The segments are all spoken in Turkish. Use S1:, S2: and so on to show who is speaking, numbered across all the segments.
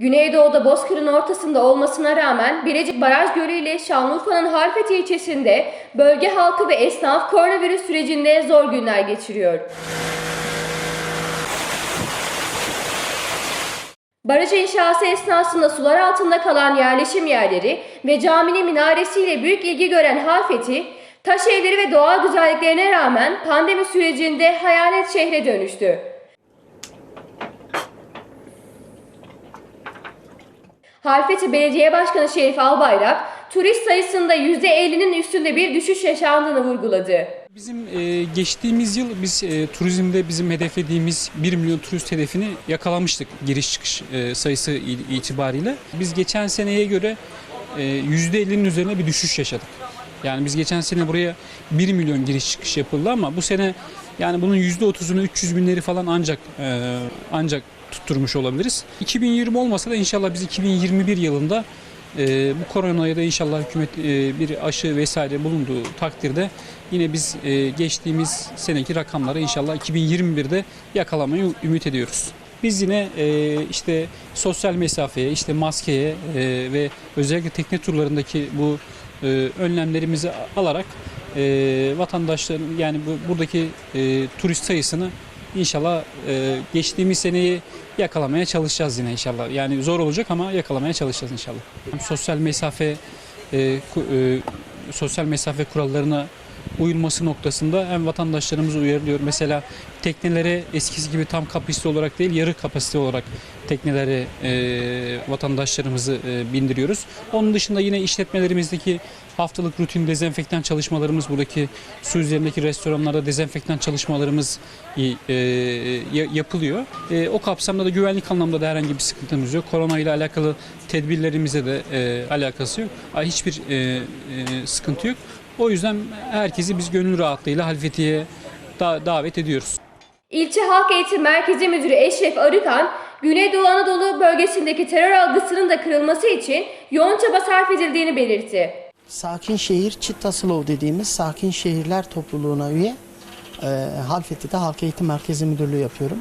S1: Güneydoğu'da Bozkır'ın ortasında olmasına rağmen Bilecik Baraj Gölü ile Şanlıurfa'nın Harfeti ilçesinde bölge halkı ve esnaf koronavirüs sürecinde zor günler geçiriyor. Baraj inşası esnasında sular altında kalan yerleşim yerleri ve caminin minaresiyle büyük ilgi gören Halfeti, taş evleri ve doğal güzelliklerine rağmen pandemi sürecinde hayalet şehre dönüştü. Halfeti Belediye Başkanı Şerif Albayrak, turist sayısında %50'nin üstünde bir düşüş yaşandığını vurguladı.
S2: Bizim e, geçtiğimiz yıl biz e, turizmde bizim hedeflediğimiz 1 milyon turist hedefini yakalamıştık giriş çıkış e, sayısı itibariyle. Biz geçen seneye göre e, %50'nin üzerine bir düşüş yaşadık. Yani biz geçen sene buraya 1 milyon giriş çıkış yapıldı ama bu sene yani bunun %30'unu 300 binleri falan ancak e, ancak tutturmuş olabiliriz. 2020 olmasa da inşallah biz 2021 yılında e, bu koronaya da inşallah hükümet e, bir aşı vesaire bulunduğu takdirde yine biz e, geçtiğimiz seneki rakamları inşallah 2021'de yakalamayı ümit ediyoruz. Biz yine e, işte sosyal mesafeye, işte maskeye e, ve özellikle tekne turlarındaki bu e, önlemlerimizi alarak e, vatandaşların yani bu, buradaki e, turist sayısını İnşallah e, geçtiğimiz seneyi yakalamaya çalışacağız yine inşallah. Yani zor olacak ama yakalamaya çalışacağız inşallah. Sosyal mesafe e, e, sosyal mesafe kurallarına uyulması noktasında hem vatandaşlarımızı uyarılıyor. Mesela teknelere eskisi gibi tam kapasite olarak değil yarı kapasite olarak teknelere e, vatandaşlarımızı e, bindiriyoruz. Onun dışında yine işletmelerimizdeki haftalık rutin dezenfektan çalışmalarımız buradaki su üzerindeki restoranlarda dezenfektan çalışmalarımız e, e, ya- yapılıyor. E, o kapsamda da güvenlik anlamda da herhangi bir sıkıntımız yok. Korona ile alakalı tedbirlerimize de e, alakası yok. Hiçbir e, e, sıkıntı yok. O yüzden herkesi biz gönül rahatlığıyla Halfeti'ye da- davet ediyoruz.
S1: İlçe Halk Eğitim Merkezi Müdürü Eşref Arıkan, Güneydoğu Anadolu bölgesindeki terör algısının da kırılması için yoğun çaba sarf edildiğini belirtti.
S3: Sakin Şehir Çittaslov dediğimiz Sakin Şehirler Topluluğu'na üye e, Halfeti'de Halk Eğitim Merkezi Müdürlüğü yapıyorum.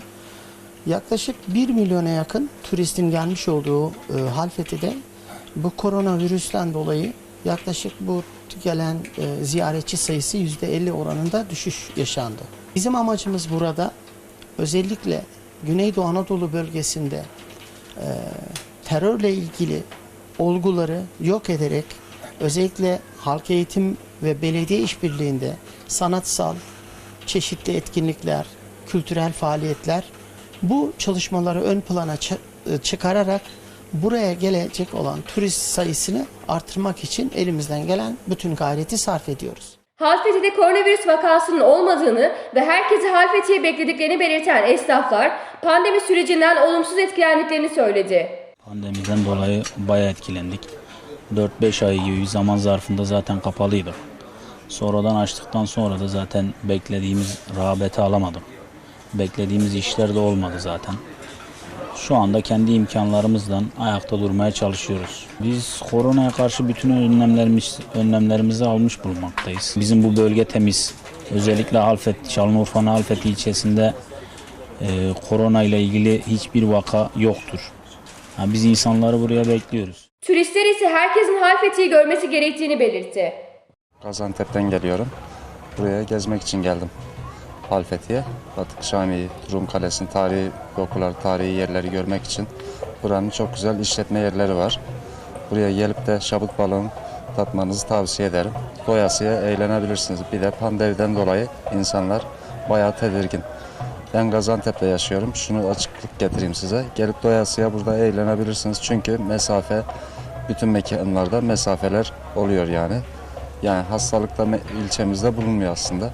S3: Yaklaşık 1 milyona yakın turistin gelmiş olduğu e, Halfeti'de bu koronavirüsten dolayı yaklaşık bu gelen e, ziyaretçi sayısı %50 oranında düşüş yaşandı. Bizim amacımız burada özellikle Güneydoğu Anadolu bölgesinde e, terörle ilgili olguları yok ederek özellikle halk eğitim ve belediye işbirliğinde sanatsal çeşitli etkinlikler, kültürel faaliyetler bu çalışmaları ön plana e, çıkararak buraya gelecek olan turist sayısını artırmak için elimizden gelen bütün gayreti sarf ediyoruz.
S1: Halfeti'de koronavirüs vakasının olmadığını ve herkesi Halfeti'ye beklediklerini belirten esnaflar pandemi sürecinden olumsuz etkilendiklerini söyledi.
S4: Pandemiden dolayı bayağı etkilendik. 4-5 ay gibi bir zaman zarfında zaten kapalıydık. Sonradan açtıktan sonra da zaten beklediğimiz rağbeti alamadık. Beklediğimiz işler de olmadı zaten. Şu anda kendi imkanlarımızdan ayakta durmaya çalışıyoruz. Biz koronaya karşı bütün önlemlerimiz, önlemlerimizi almış bulunmaktayız. Bizim bu bölge temiz. Özellikle Halfet, Şanlıurfa'nın Halfet ilçesinde e, korona ile ilgili hiçbir vaka yoktur. Ha, biz insanları buraya bekliyoruz.
S1: Turistler ise herkesin Halfeti'yi görmesi gerektiğini belirtti.
S5: Gaziantep'ten geliyorum. Buraya gezmek için geldim. Halfeti'ye. Batık Şami'yi, Rum Kalesi'nin tarihi dokular, tarihi yerleri görmek için. Buranın çok güzel işletme yerleri var. Buraya gelip de şabut balığını tatmanızı tavsiye ederim. Doyasıya eğlenebilirsiniz. Bir de pandemiden dolayı insanlar bayağı tedirgin. Ben Gaziantep'te yaşıyorum. Şunu açıklık getireyim size. Gelip doyasıya burada eğlenebilirsiniz. Çünkü mesafe, bütün mekanlarda mesafeler oluyor yani. Yani hastalıkta ilçemizde bulunmuyor aslında.